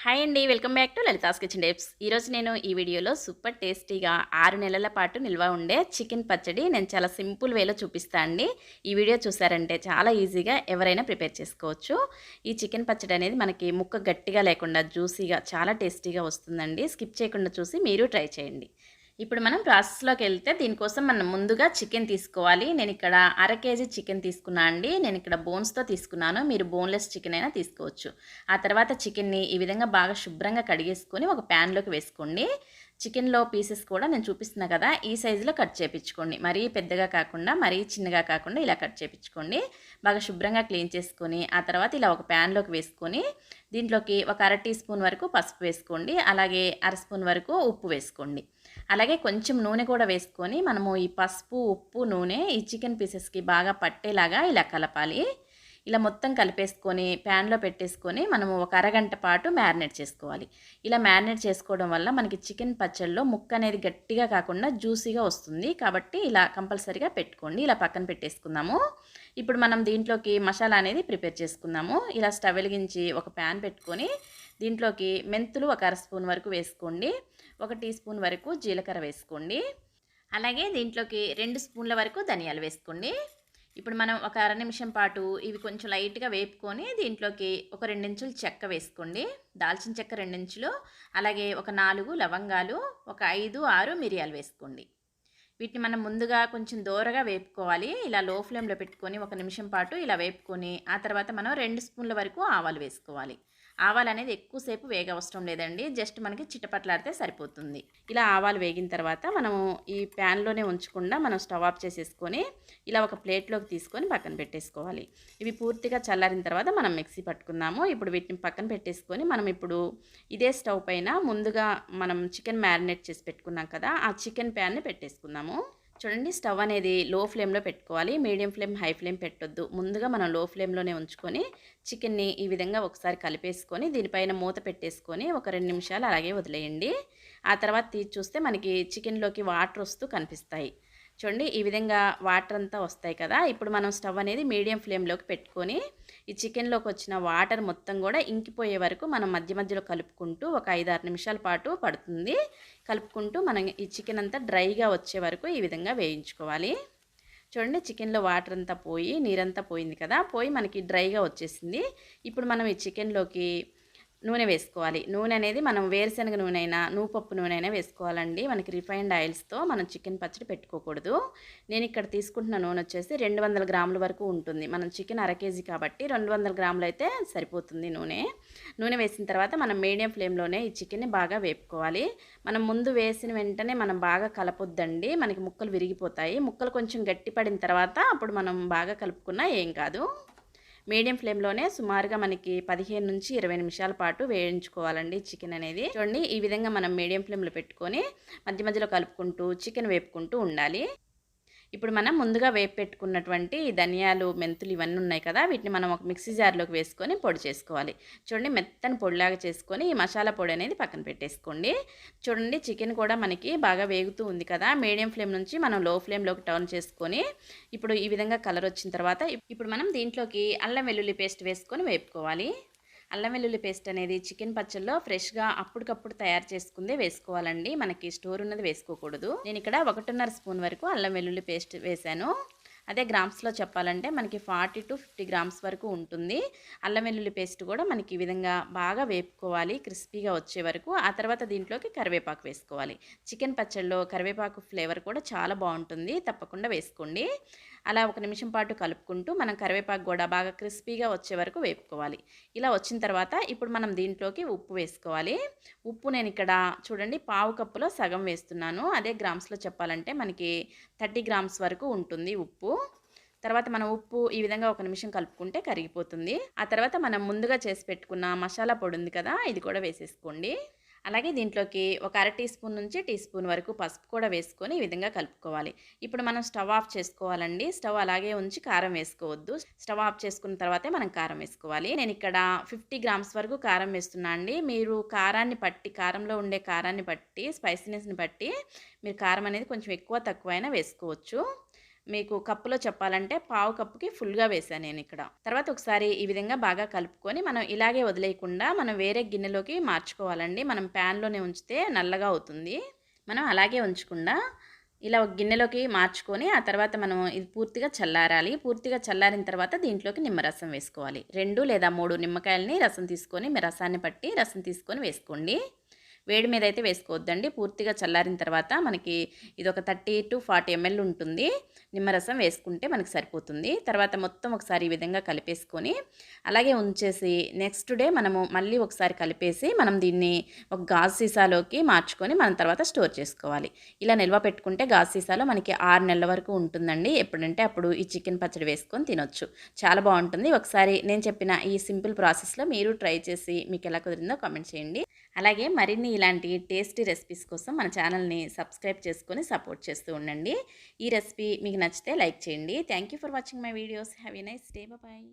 Hi అండి welcome back to Lalitha's kitchen tips. ఈరోజు నేను ఈ వీడియోలో సూపర్ టేస్టీగా ఆరు నెలల పాటు నిల్వ ఉండే చికెన్ పచ్చడి నేను చాలా సింపుల్ వేలో చూపిస్తాను అండి. ఈ వీడియో చూసారంటే చాలా ఈజీగా ఎవరైనా ప్రిపేర్ చేసుకోవచ్చు. ఈ చికెన్ పచ్చడి అనేది మనకి ముక్క గట్టిగా లేకుండా జ్యూసీగా చాలా టేస్టీగా వస్తుందండి. స్కిప్ చేయకుండా చూసి మీరు ట్రై చేయండి. ఇప్పుడు మనం ప్రాసెస్లోకి వెళ్తే దీనికోసం మనం ముందుగా చికెన్ తీసుకోవాలి. నేను ఇక్కడ అర కేజీ చికెన్ తీసుకున్నా అండి. నేను ఇక్కడ బోన్స్తో తీసుకున్నాను. మీరు బోన్లెస్ చికెన్ అయినా తీసుకోవచ్చు. ఆ తర్వాత చికెన్ని ఈ విధంగా బాగా శుభ్రంగా కడిగేసుకొని ఒక ప్యాన్లోకి వేసుకోండి. చికెన్లో పీసెస్ కూడా నేను చూపిస్తున్నా కదా ఈ సైజులో కట్ చేపించుకోండి. మరీ పెద్దగా కాకుండా మరీ చిన్నగా కాకుండా ఇలా కట్ చేపించుకోండి. బాగా శుభ్రంగా క్లీన్ చేసుకొని ఆ తర్వాత ఇలా ఒక ప్యాన్లోకి వేసుకొని దీంట్లోకి ఒక అర టీ స్పూన్ వరకు పసుపు వేసుకోండి. అలాగే అర స్పూన్ వరకు ఉప్పు వేసుకోండి. అలాగే కొంచెం నూనె కూడా వేసుకొని మనము ఈ పసుపు ఉప్పు నూనె ఈ చికెన్ పీసెస్కి బాగా పట్టేలాగా ఇలా కలపాలి. ఇలా మొత్తం కలిపేసుకొని ప్యాన్లో పెట్టేసుకొని మనము ఒక అరగంట పాటు మ్యారినేట్ చేసుకోవాలి. ఇలా మ్యారినేట్ చేసుకోవడం వల్ల మనకి చికెన్ పచ్చళ్ళలో ముక్క అనేది గట్టిగా కాకుండా జ్యూసీగా వస్తుంది. కాబట్టి ఇలా కంపల్సరీగా పెట్టుకోండి. ఇలా పక్కన పెట్టేసుకుందాము. ఇప్పుడు మనం దీంట్లోకి మసాలా అనేది ప్రిపేర్ చేసుకుందాము. ఇలా స్టవ్ వెలిగించి ఒక ప్యాన్ పెట్టుకొని దీంట్లోకి మెంతులు ఒక అర స్పూన్ వరకు వేసుకోండి. ఒక టీ స్పూన్ వరకు జీలకర్ర వేసుకోండి. అలాగే దీంట్లోకి రెండు స్పూన్ల వరకు ధనియాలు వేసుకోండి. ఇప్పుడు మనం ఒక అర నిమిషం పాటు ఇవి కొంచెం లైట్గా వేపుకొని దీంట్లోకి ఒక రెండించులు చెక్క వేసుకోండి. దాల్చిన చెక్క రెండించులు అలాగే ఒక నాలుగు లవంగాలు ఒక ఐదు ఆరు మిరియాలు వేసుకోండి. వీటిని మనం ముందుగా కొంచెం దూరగా వేపుకోవాలి. ఇలా లో ఫ్లేమ్లో పెట్టుకొని ఒక నిమిషం పాటు ఇలా వేపుకొని ఆ తర్వాత మనం రెండు స్పూన్ల వరకు ఆవాలు వేసుకోవాలి. ఆవాలు అనేది ఎక్కువసేపు వేగ అవసరం లేదండి. జస్ట్ మనకి చిటపట్లాడితే సరిపోతుంది. ఇలా ఆవాలు వేగిన తర్వాత మనము ఈ ప్యాన్లోనే ఉంచకుండా మనం స్టవ్ ఆఫ్ చేసేసుకొని ఇలా ఒక ప్లేట్లోకి తీసుకొని పక్కన పెట్టేసుకోవాలి. ఇవి పూర్తిగా చల్లారిన తర్వాత మనం మిక్సీ పట్టుకుందాము. ఇప్పుడు వీటిని పక్కన పెట్టేసుకొని మనం ఇప్పుడు ఇదే స్టవ్ పైన ముందుగా మనం చికెన్ మ్యారినేట్ చేసి పెట్టుకున్నాం కదా ఆ చికెన్ ప్యాన్ని పెట్టేసుకుందాము. చూడండి స్టవ్ అనేది లో ఫ్లేమ్లో పెట్టుకోవాలి. మీడియం ఫ్లేమ్ హై ఫ్లేమ్ పెట్టొద్దు. ముందుగా మనం లో ఫ్లేమ్లోనే ఉంచుకొని చికెన్ని ఈ విధంగా ఒకసారి కలిపేసుకొని దీనిపైన మూత పెట్టేసుకొని ఒక రెండు నిమిషాలు అలాగే వదిలేయండి. ఆ తర్వాత తీసి చూస్తే మనకి చికెన్లోకి వాటర్ వస్తూ కనిపిస్తాయి. చూడండి ఈ విధంగా వాటర్ అంతా వస్తాయి కదా. ఇప్పుడు మనం స్టవ్ అనేది మీడియం ఫ్లేమ్లోకి పెట్టుకొని ఈ చికెన్లోకి వచ్చిన వాటర్ మొత్తం కూడా ఇంకిపోయే వరకు మనం మధ్య మధ్యలో కలుపుకుంటూ ఒక ఐదు ఆరు నిమిషాల పాటు పడుతుంది. కలుపుకుంటూ మనం ఈ చికెన్ అంతా డ్రైగా వచ్చే వరకు ఈ విధంగా వేయించుకోవాలి. చూడండి చికెన్లో వాటర్ అంతా పోయి నీరంతా పోయింది కదా. పోయి మనకి డ్రైగా వచ్చేసింది. ఇప్పుడు మనం ఈ చికెన్లోకి నూనె వేసుకోవాలి. నూనె అనేది మనం వేరుశనగ నూనె అయినా నూపప్పు నూనె అయినా వేసుకోవాలండి. మనకి రిఫైన్డ్ ఆయిల్స్తో మనం చికెన్ పచ్చడి పెట్టుకోకూడదు. నేను ఇక్కడ తీసుకుంటున్న నూనె వచ్చేసి రెండు వందల గ్రాముల వరకు ఉంటుంది. మనం చికెన్ అర కేజీ కాబట్టి రెండు వందల గ్రాములు అయితే సరిపోతుంది నూనె. నూనె వేసిన తర్వాత మనం మీడియం ఫ్లేమ్లోనే ఈ చికెన్ని బాగా వేపుకోవాలి. మనం ముందు వేసిన వెంటనే మనం బాగా కలపొద్దండి. మనకి ముక్కలు విరిగిపోతాయి. ముక్కలు కొంచెం గట్టిపడిన తర్వాత అప్పుడు మనం బాగా కలుపుకున్నా ఏం కాదు. మీడియం ఫ్లేమ్లోనే సుమారుగా మనకి పదిహేను నుంచి ఇరవై నిమిషాల పాటు వేయించుకోవాలండి చికెన్ అనేది. చూడండి ఈ విధంగా మనం మీడియం ఫ్లేమ్లో పెట్టుకొని మధ్య మధ్యలో కలుపుకుంటూ చికెన్ వేపుకుంటూ ఉండాలి. ఇప్పుడు మనం ముందుగా వేపు పెట్టుకున్నటువంటి ధనియాలు మెంతులు ఇవన్నీ ఉన్నాయి కదా వీటిని మనం ఒక మిక్సీ జార్లోకి వేసుకొని పొడి చేసుకోవాలి. చూడండి మెత్తని పొడిలాగా చేసుకొని ఈ మసాలా పొడి అనేది పక్కన పెట్టేసుకోండి. చూడండి చికెన్ కూడా మనకి బాగా వేగుతూ ఉంది కదా మీడియం ఫ్లేమ్ నుంచి మనం లో ఫ్లేమ్లోకి టర్న్ చేసుకొని ఇప్పుడు ఈ విధంగా కలర్ వచ్చిన తర్వాత ఇప్పుడు మనం దీంట్లోకి అల్లం వెల్లుల్లి పేస్ట్ వేసుకొని వేపుకోవాలి. అల్లం వెల్లుల్లి పేస్ట్ అనేది చికెన్ పచ్చల్లో ఫ్రెష్గా అప్పటికప్పుడు తయారు చేసుకుందే వేసుకోవాలండి. మనకి స్టోర్ ఉన్నది వేసుకోకూడదు. నేను ఇక్కడ ఒకటిన్నర స్పూన్ వరకు అల్లం వెల్లుల్లి పేస్ట్ వేశాను. అదే గ్రామ్స్లో చెప్పాలంటే మనకి ఫార్టీ టు ఫిఫ్టీ గ్రామ్స్ వరకు ఉంటుంది. అల్లం వెల్లుల్లి పేస్ట్ కూడా మనకి ఈ విధంగా బాగా వేపుకోవాలి క్రిస్పీగా వచ్చే వరకు. ఆ తర్వాత దీంట్లోకి కరివేపాకు వేసుకోవాలి. చికెన్ పచ్చళ్ళలో కరివేపాకు ఫ్లేవర్ కూడా చాలా బాగుంటుంది. తప్పకుండా వేసుకోండి. అలా ఒక నిమిషం పాటు కలుపుకుంటూ మనం కరివేపాకు కూడా బాగా క్రిస్పీగా వచ్చే వరకు వేపుకోవాలి. ఇలా వచ్చిన తర్వాత ఇప్పుడు మనం దీంట్లోకి ఉప్పు వేసుకోవాలి. ఉప్పు నేను ఇక్కడ చూడండి పావు కప్పులో సగం వేస్తున్నాను. అదే గ్రామ్స్లో చెప్పాలంటే మనకి థర్టీ గ్రామ్స్ వరకు ఉంటుంది ఉప్పు. తర్వాత మనం ఉప్పు ఈ విధంగా ఒక నిమిషం కలుపుకుంటే కరిగిపోతుంది. ఆ తర్వాత మనం ముందుగా చేసి పెట్టుకున్న మసాలా పొడి ఉంది కదా ఇది కూడా వేసేసుకోండి. అలాగే దీంట్లోకి ఒక అర టీ స్పూన్ నుంచి టీ స్పూన్ వరకు పసుపు కూడా వేసుకొని ఈ విధంగా కలుపుకోవాలి. ఇప్పుడు మనం స్టవ్ ఆఫ్ చేసుకోవాలండి. స్టవ్ అలాగే ఉంచి కారం వేసుకోవద్దు. స్టవ్ ఆఫ్ చేసుకున్న తర్వాతే మనం కారం వేసుకోవాలి. నేను ఇక్కడ ఫిఫ్టీ గ్రామ్స్ వరకు కారం వేస్తున్నా అండి. మీరు కారాన్ని బట్టి కారంలో ఉండే కారాన్ని బట్టి స్పైసీనెస్ని బట్టి మీరు కారం అనేది కొంచెం ఎక్కువ తక్కువ అయినా వేసుకోవచ్చు. మీకు కప్పులో చెప్పాలంటే పావు కప్పుకి ఫుల్గా వేసాను నేను ఇక్కడ. తర్వాత ఒకసారి ఈ విధంగా బాగా కలుపుకొని మనం ఇలాగే వదిలేయకుండా మనం వేరే గిన్నెలోకి మార్చుకోవాలండి. మనం ప్యాన్లోనే ఉంచితే నల్లగా అవుతుంది. మనం అలాగే ఉంచకుండా ఇలా ఒక గిన్నెలోకి మార్చుకొని ఆ తర్వాత మనం ఇది పూర్తిగా చల్లారాలి. పూర్తిగా చల్లారిన తర్వాత దీంట్లోకి నిమ్మరసం వేసుకోవాలి. రెండు లేదా మూడు నిమ్మకాయలని రసం తీసుకొని రసాన్ని పట్టి రసం తీసుకొని వేసుకోండి. వేడి మీద అయితే వేసుకోవద్దండి. పూర్తిగా చల్లారిన తర్వాత మనకి ఇది ఒక థర్టీ టు ఫార్టీ ఎంఎల్ ఉంటుంది. నిమ్మరసం వేసుకుంటే మనకి సరిపోతుంది. తర్వాత మొత్తం ఒకసారి ఈ విధంగా కలిపేసుకొని అలాగే ఉంచేసి నెక్స్ట్ డే మనము మళ్ళీ ఒకసారి కలిపేసి మనం దీన్ని ఒక గాజు సీసాలోకి మార్చుకొని మనం తర్వాత స్టోర్ చేసుకోవాలి. ఇలా నిల్వ పెట్టుకుంటే గాజు సీసాలో మనకి ఆరు నెలల వరకు ఉంటుందండి. ఎప్పుడంటే అప్పుడు ఈ చికెన్ పచ్చడి వేసుకొని తినొచ్చు. చాలా బాగుంటుంది. ఒకసారి నేను చెప్పిన ఈ సింపుల్ ప్రాసెస్లో మీరు ట్రై చేసి మీకు ఎలా కుదిరిందో కామెంట్ చేయండి. అలాగే మరిన్ని ఇలాంటి టేస్టీ రెసిపీస్ కోసం మన ఛానల్ని సబ్స్క్రైబ్ చేసుకొని సపోర్ట్ చేస్తూ ఉండండి. ఈ రెసిపీ మీకు నచ్చితే లైక్ చేయండి. Thank you for watching my videos. Have a nice day. Bye